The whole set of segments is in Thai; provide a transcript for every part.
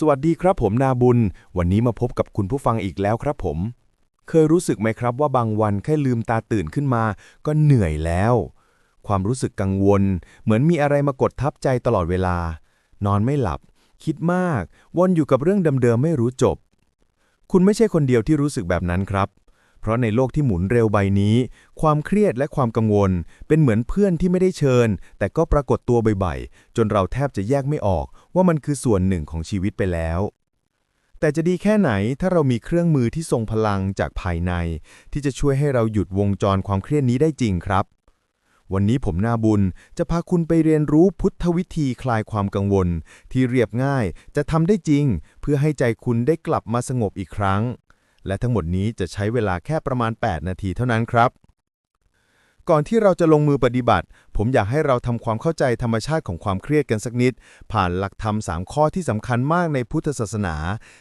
สวัสดีครับผมนาบุญ วันนี้มาพบกับคุณผู้ฟังอีกแล้วครับผม เคยรู้สึกไหมครับว่าบางวันแค่ลืมตาตื่นขึ้นมา ก็เหนื่อยแล้ว ความรู้สึกกังวล เหมือนมีอะไรมากดทับใจตลอดเวลา นอนไม่หลับ คิดมาก วนอยู่กับเรื่องเดิมๆไม่รู้จบ คุณไม่ใช่คนเดียวที่รู้สึกแบบนั้นครับ ราะในโลกที่หมุนเร็วใบนี้ ความเครียดและความกังวล เป็นเหมือนเพื่อนที่ไม่ได้เชิญ แต่ก็ปรากฏตัวบ่อยๆ จนเราแทบจะแยกไม่ออก ว่ามันคือส่วนหนึ่งของชีวิตไปแล้ว แต่จะดีแค่ไหนถ้าเรามีเครื่องมือที่ทรงพลังจากภายใน ที่จะช่วยให้เราหยุดวงจรความเครียดนี้ได้จริงครับวันนี้ผมนาบุญจะพาคุณไปเรียนรู้พุทธวิธีคลายความกังวล ที่เรียบง่ายจะทำได้จริง เพื่อให้ใจคุณได้กลับมาสงบอีกครั้ง และทั้งหมดนี้จะใช้เวลาแค่ประมาณ 8 นาทีเท่านั้นครับ ก่อนที่เราจะลงมือปฏิบัติ ผมอยากให้เราทำความเข้าใจธรรมชาติของความเครียดกันสักนิด ผ่านหลักธรรมสามข้อที่สำคัญมากในพุทธศาสนา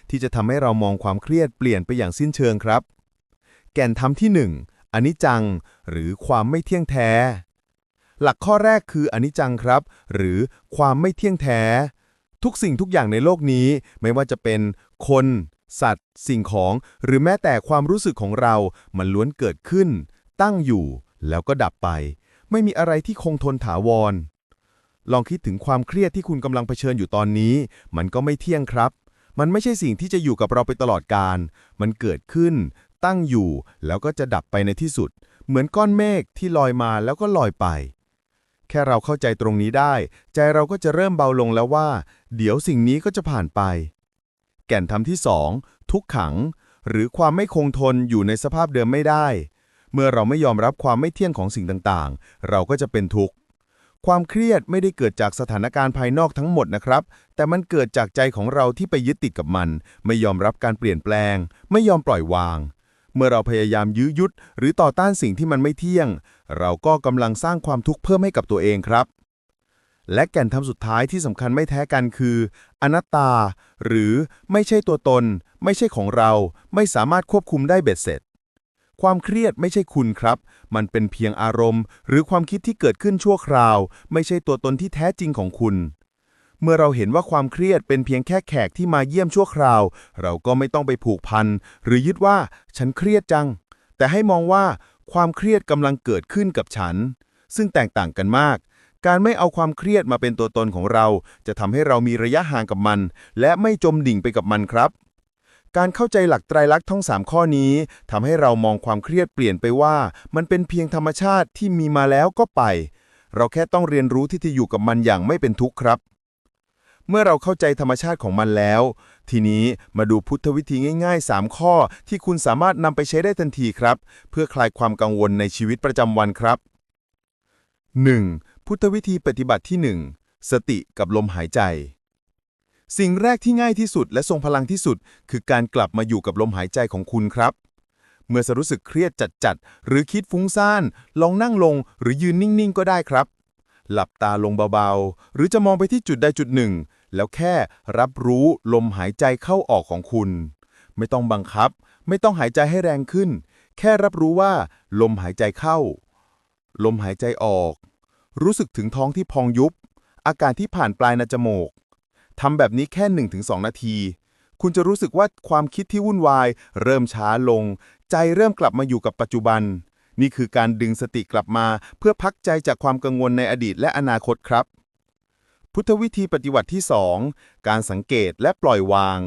ที่จะทำให้เรามองความเครียดเปลี่ยนไปอย่างสิ้นเชิงครับ แก่นธรรมที่หนึ่งอนิจจัง หรือความไม่เที่ยงแท้ หลักข้อแรกคืออนิจจังครับ หรือความไม่เที่ยงแท้ ทุกสิ่งทุกอย่างในโลกนี้ไม่ว่าจะเป็นคน สัตว์ สิ่งของ หรือแม้แต่ความรู้สึกของเรา มันล้วนเกิดขึ้น ตั้งอยู่ แล้วก็ดับไป ไม่มีอะไรที่คงทนถาวร ลองคิดถึงความเครียดที่คุณกำลังเผชิญอยู่ตอนนี้ มันก็ไม่เที่ยงครับ มันไม่ใช่สิ่งที่จะอยู่กับเราไปตลอดกาลมันเกิดขึ้น ตั้งอยู่ แล้วก็จะดับไปในที่สุด เหมือนก้อนเมฆที่ลอยมาแล้วก็ลอยไปแค่เราเข้าใจตรงนี้ได้ ใจเราก็จะเริ่มเบาลงแล้วว่า เดี๋ยวสิ่งนี้ก็จะผ่านไป แก่นธรรมที่สองทุกขัง หรือความไม่คงทนอยู่ในสภาพเดิมไม่ได้ เมื่อเราไม่ยอมรับความไม่เที่ยงของสิ่งต่างๆ เราก็จะเป็นทุกข์ ความเครียดไม่ได้เกิดจากสถานการณ์ภายนอกทั้งหมดนะครับ แต่มันเกิดจากใจของเราที่ไปยึดติดกับมัน ไม่ยอมรับการเปลี่ยนแปลง ไม่ยอมปล่อยวาง เมื่อเราพยายามยื้อยุด หรือต่อต้านสิ่งที่มันไม่เที่ยง เราก็กำลังสร้างความทุกข์เพิ่มให้กับตัวเองครับ และแก่นธรรมสุดท้ายที่สำคัญไม่แท้กันคือ อนัตตา หรือไม่ใช่ตัวตน ไม่ใช่ของเรา ไม่สามารถควบคุมได้เบ็ดเสร็จ ความเครียดไม่ใช่คุณครับ มันเป็นเพียงอารมณ์ หรือความคิดที่เกิดขึ้นชั่วคราว ไม่ใช่ตัวตนที่แท้จริงของคุณ เมื่อเราเห็นว่าความเครียดเป็นเพียงแค่แขกที่มาเยี่ยมชั่วคราว เราก็ไม่ต้องไปผูกพันหรือยึดว่าฉันเครียดจัง แต่ให้มองว่าความเครียดกำลังเกิดขึ้นกับฉัน ซึ่งแตกต่างกันมาก การไม่เอาความเครียดมาเป็นตัวตนของเรา จะทำให้เรามีระยะห่างกับมัน และไม่จมดิ่งไปกับมันครับ การเข้าใจหลักไตรลักษณ์ทั้ง 3 ข้อนี้ทำให้เรามองความเครียดเปลี่ยนไปว่า มันเป็นเพียงธรรมชาติที่มีมาแล้วก็ไป เราแค่ต้องเรียนรู้ที่จะอยู่กับมันอย่างไม่เป็นทุกข์ครับเมื่อเราเข้าใจธรรมชาติของมันแล้ว ทีนี้มาดูพุทธวิธีง่ายๆ 3 ข้อที่คุณสามารถนำไปใช้ได้ทันทีครับ เพื่อคลายความกังวลในชีวิตประจำวันครับ 1. พุทธวิธีปฏิบัติที่ 1 สติกับลมหายใจ สิ่งแรกที่ง่ายที่สุดและทรงพลังที่สุด คือการกลับมาอยู่กับลมหายใจของคุณครับ เมื่อรู้สึกเครียดจัดๆ หรือคิดฟุ้งซ่าน ลองนั่งลงหรือยืนนิ่งๆ ก็ได้ครับ หลับตาลงเบาๆ หรือจะมองไปที่จุดใดจุดหนึ่ง แล้วแค่รับรู้ลมหายใจเข้าออกของคุณ ไม่ต้องบังคับ ไม่ต้องหายใจให้แรงขึ้น แค่รับรู้ว่า ลมหายใจเข้า ลมหายใจออก รู้สึกถึงท้องที่พองยุบ อาการที่ผ่านปลายนาจมูกทำแบบนี้แค่ 1-2 นาที คุณจะรู้สึกว่าความคิดที่วุ่นวาย เริ่มช้าลง ใจเริ่มกลับมาอยู่กับปัจจุบัน นี่คือการดึงสติกลับมา เพื่อพักใจจากความกังวลในอดีตและอนาคตครับ พุทธวิธีปฏิบัติที่ 2 การสังเกตและปล่อยวาง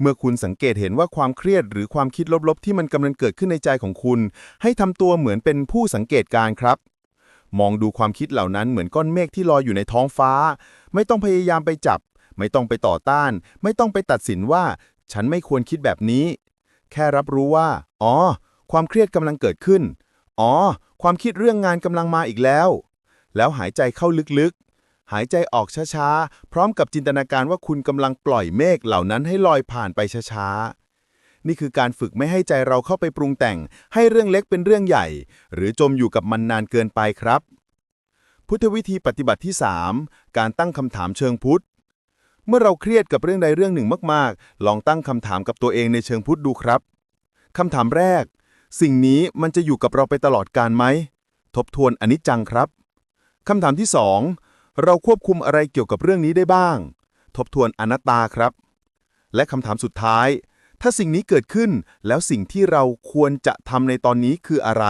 เมื่อคุณสังเกตเห็นว่าความเครียดหรือความคิดลบๆ ที่มันกำลังเกิดขึ้นในใจของคุณ ให้ทำตัวเหมือนเป็นผู้สังเกตการครับ มองดูความคิดเหล่านั้นเหมือนก้อนเมฆที่ลอยอยู่ในท้องฟ้า ไม่ต้องพยายามไปจับ ไม่ต้องไปต่อต้าน ไม่ต้องไปตัดสินว่า ฉันไม่ควรคิดแบบนี้ แค่รับรู้ว่า อ๋อ ความเครียดกำลังเกิดขึ้น อ๋อ ความคิดเรื่องงานกำลังมาอีกแล้ว แล้วหายใจเข้าลึกๆ หายใจออกช้าๆ พร้อมกับจินตนาการว่าคุณกำลังปล่อยเมฆเหล่านั้นให้ลอยผ่านไปช้าๆ นี่คือการฝึกไม่ให้ใจเราเข้าไปปรุงแต่ง ให้เรื่องเล็กเป็นเรื่องใหญ่ หรือจมอยู่กับมันนานเกินไปครับ พุทธวิธีปฏิบัติที่ 3 การตั้งคำถามเชิงพุทธ เมื่อเราเครียดกับเรื่องใดเรื่องหนึ่งมากๆ ลองตั้งคำถามกับตัวเองในเชิงพุทธดูครับคำถามแรก สิ่งนี้มันจะอยู่กับเราไปตลอดกาลไหม ทบทวนอนิจจังครับคำถามที่ 2 เราควบคุมอะไรเกี่ยวกับเรื่องนี้ได้บ้าง ทบทวนอนัตตาครับ และคำถามสุดท้าย ถ้าสิ่งนี้เกิดขึ้น แล้วสิ่งที่เราควรจะทำในตอนนี้คืออะไร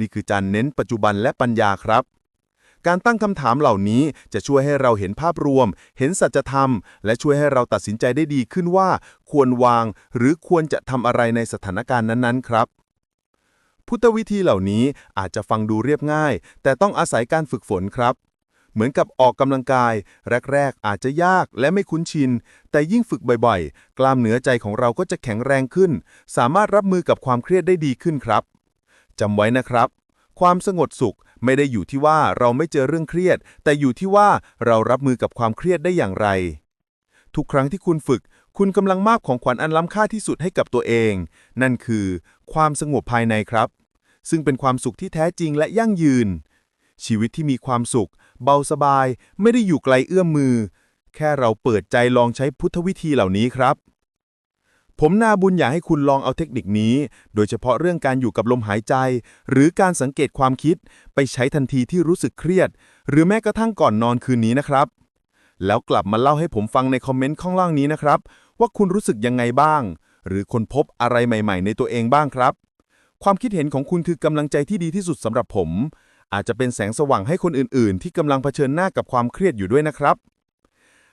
นี่คือการเน้นปัจจุบันและปัญญาครับ การตั้งคำถามเหล่านี้จะช่วยให้เราเห็นภาพรวม เห็นสัจธรรม และช่วยให้เราตัดสินใจได้ดีขึ้นว่า ควรวาง หรือควรจะทำอะไรในสถานการณ์นั้นๆ ครับพุทธวิธีเหล่านี้อาจจะฟังดูเรียบง่าย แต่ต้องอาศัยการฝึกฝนครับ เหมือนกับออกกำลังกาย แรก ๆ อาจจะยากและไม่คุ้นชิน แต่ยิ่งฝึกบ่อยๆ กล้ามเนื้อใจของเราก็จะแข็งแรงขึ้น สามารถรับมือกับความเครียดได้ดีขึ้นครับจำไว้นะครับ ความสงบสุขไม่ได้อยู่ที่ว่าเราไม่เจอเรื่องเครียด แต่อยู่ที่ว่าเรารับมือกับความเครียดได้อย่างไร ทุกครั้งที่คุณฝึก คุณกำลังมอบของขวัญอันล้ำค่าที่สุดให้กับตัวเอง นั่นคือ ความสงบภายในครับ ซึ่งเป็นความสุขที่แท้จริงและยั่งยืน ชีวิตที่มีความสุข เบาสบาย ไม่ได้อยู่ไกลเอื้อมมือ แค่เราเปิดใจลองใช้พุทธวิธีเหล่านี้ครับ ผมนาบุญอยากให้คุณลองเอาเทคนิคนี้ โดยเฉพาะเรื่องการอยู่กับลมหายใจ หรือการสังเกตความคิด ไปใช้ทันทีที่รู้สึกเครียด หรือแม้กระทั่งก่อนนอนคืนนี้นะครับ แล้วกลับมาเล่าให้ผมฟังในคอมเมนต์ข้างล่างนี้นะครับ ว่าคุณรู้สึกยังไงบ้าง หรือคนพบอะไรใหม่ ๆ ในตัวเองบ้างครับความคิดเห็นของคุณคือกำลังใจที่ดีที่สุดสำหรับผม อาจจะเป็นแสงสว่างให้คนอื่น ๆ ที่กำลังเผชิญหน้ากับความเครียดอยู่ด้วยนะครับ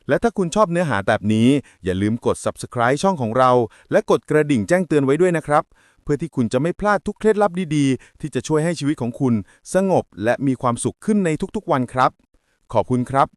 และถ้าคุณชอบเนื้อหาแบบนี้ อย่าลืมกด subscribe ช่องของเรา และกดกระดิ่งแจ้งเตือนไว้ด้วยนะครับ เพื่อที่คุณจะไม่พลาดทุกเคล็ดลับดี ๆ ที่จะช่วยให้ชีวิตของคุณ สงบและมีความสุขขึ้นในทุกๆ วันครับ ขอบคุณครับ